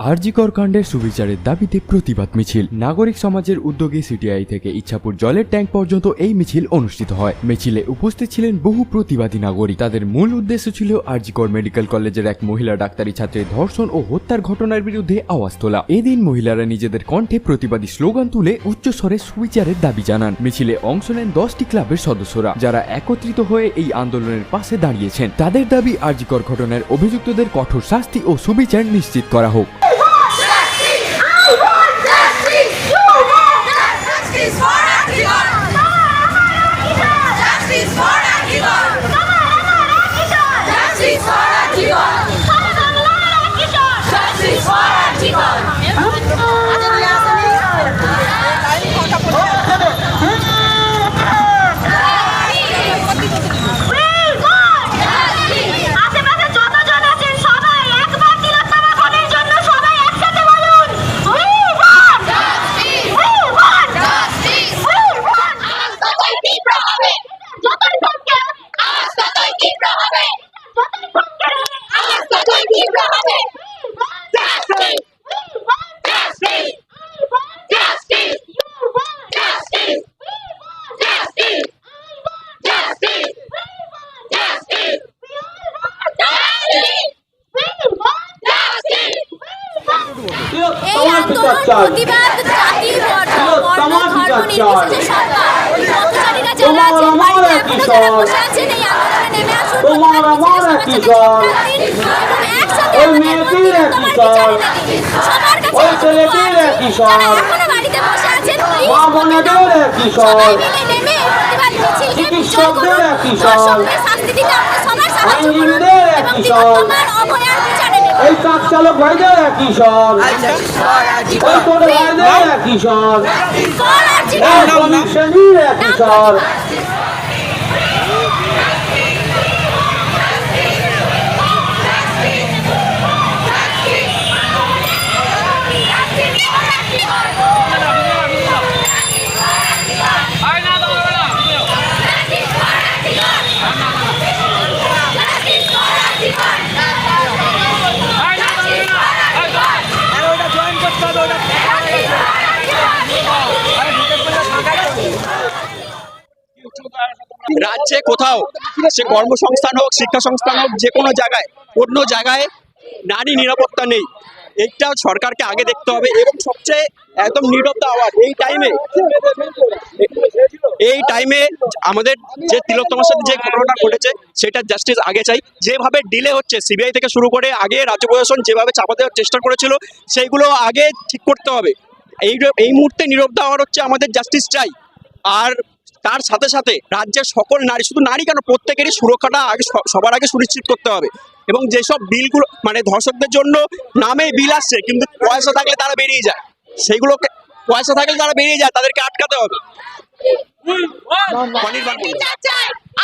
আরজিকর কাণ্ডের সুবিচারের দাবিতে প্রতিবাদ মিছিল। নাগরিক সমাজের উদ্যোগে সিটিআই থেকে ইচ্ছাপুর জলের ট্যাঙ্ক পর্যন্ত এই মিছিল অনুষ্ঠিত হয়। মিছিলে উপস্থিত ছিলেন বহু প্রতিবাদী নাগরিক। তাদের মূল উদ্দেশ্য ছিল আরজিকর মেডিকেল কলেজের এক মহিলা ডাক্তারি ছাত্রের ধর্ষণ ও হত্যার ঘটনার বিরুদ্ধে আওয়াজ তোলা। এদিন মহিলারা নিজেদের কণ্ঠে প্রতিবাদী স্লোগান তুলে উচ্চস্বরে সুবিচারের দাবি জানান। মিছিলে অংশ নেন দশটি ক্লাবের সদস্যরা, যারা একত্রিত হয়ে এই আন্দোলনের পাশে দাঁড়িয়েছেন। তাদের দাবি, আরজিকর ঘটনার অভিযুক্তদের কঠোর শাস্তি ও সুবিচার নিশ্চিত করা হোক। প্রতিবাদ জাতি বর্ণ ধর্ম নির্বিশেষে সবার পথচারীরা যারা আছেন বাড়িতে এখনও যারা বসে আছেন এই আন্দোলনে নেমে আসুন। একই দল। ওই মেয়েটির একই দল। ওই ছেলেটির একই দল। মা বোনেদের একই দল। চিকিৎসকদের একই দল। আইনজীবীদের একই দল। এই ট্রাক চালক ভাইদের একই স্বর ওই টোটো ভাইদের একই ফর আর্জি এই শ্রমিক শ্রেণির একই স্বর রাজ্যে কোথাও, সে কর্মসংস্থান হোক শিক্ষা সংস্থান হোক, যে কোনো জায়গায়, অন্য জায়গায় নারী নিরাপত্তা নেই। এইটা সরকারকে আগে দেখতে হবে এবং সবচেয়ে একদম নিরবতা আওয়াজ, এই টাইমে এই টাইমে আমাদের যে তিলোত্তমার সাথে যে ঘটনাটা ঘটেছে, সেটা জাস্টিস আগে চাই। যেভাবে ডিলে হচ্ছে সিবিআই থেকে শুরু করে আগে রাজ্য প্রশাসন যেভাবে চাপা দেওয়ার চেষ্টা করেছিল, সেইগুলো আগে ঠিক করতে হবে। এই এই মুহূর্তে নীরবতা হওয়ার হচ্ছে আমাদের জাস্টিস চাই। আর তার সাথে সাথে রাজ্যের সকল নারী, শুধু নারী কেন, প্রত্যেকেরই সুরক্ষাটা আগে সবার আগে সুনিশ্চিত করতে হবে। এবং যেসব বিলগুলো মানে ধর্ষকদের জন্য নামে বিল আসছে, কিন্তু পয়সা থাকলে তারা বেরিয়ে যায়। সেইগুলোকে, পয়সা থাকলে তারা বেরিয়ে যায়, তাদেরকে আটকাতে হবে।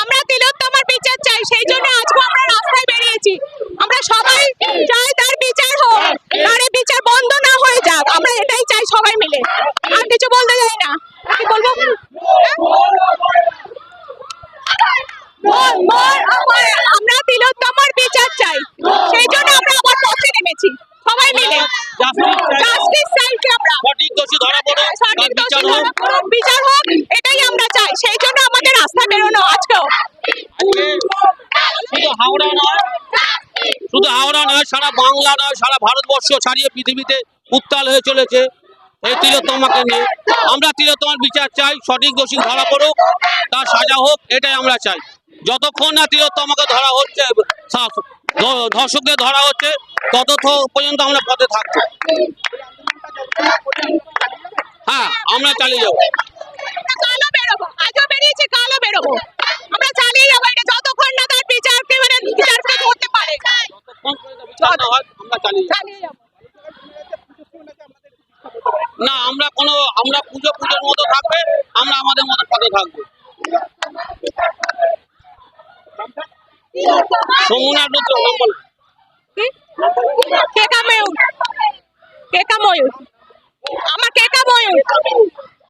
আমরা তিলোত্তমার বিচার চাই, সেই জন্য আজকে আমরা রাস্তায় বেরিয়েছি। আমরা সবাই চাই তার বিচার হোক তার এই বিচার বন্ধ না হয়ে যাক আমরা এটাই চাই সবাই মিলে আর কিছু বলতে চাই না কি বলব বল, বল, আমার- আমরা তিলোত্তমার বিচার চাই সেই জন্য আমরা আবার পথে নেমেছি সবাই মিলে জাস্টিস চাইছি আমরা সঠিক দোষী ধরা পড়ুক, সঠিক তার বিচার হোক। বিচার হোক এটাই আমরা চাই। সেই জন্য আমাদের রাস্তা বেরোনো আজকেও। শুধু হাওড়া নয় শুধু হাওড়া নয় সারা বাংলা নয় সারা ভারতবর্ষ ছাড়িয়ে পৃথিবীতে উত্তাল হয়ে চলেছে এই তিলোত্তমাকে নিয়ে। আমরা তিলোত্তমার বিচার চাই সঠিক দোষী ধরা পড়ুক তার সাজা হোক এটাই আমরা চাই। যতক্ষণ না তিলোত্তমাকে ধরা হচ্ছে সা- ধ- ধর্ষকদের ধরা হচ্ছে ততক্ষণ পর্যন্ত আমরা পথে থাকব। হ্যাঁ আমরা চালিয়ে যাব। কালো বেরোবো আজও বেরিয়েছে কালো বেরোবো। আমরা চালিয়ে যাব এটা যতক্ষণ না তার বিচারকে মানে বিচারকে ধরতে পারে। না আমরা কোনো আমরা পুজো পুজোর মতো থাকবে আমরা আমাদের মতো পথে থাকব। সমুনা নাম বলো। কেকা ময়ূর? কেকা আমাকে এটা বলুন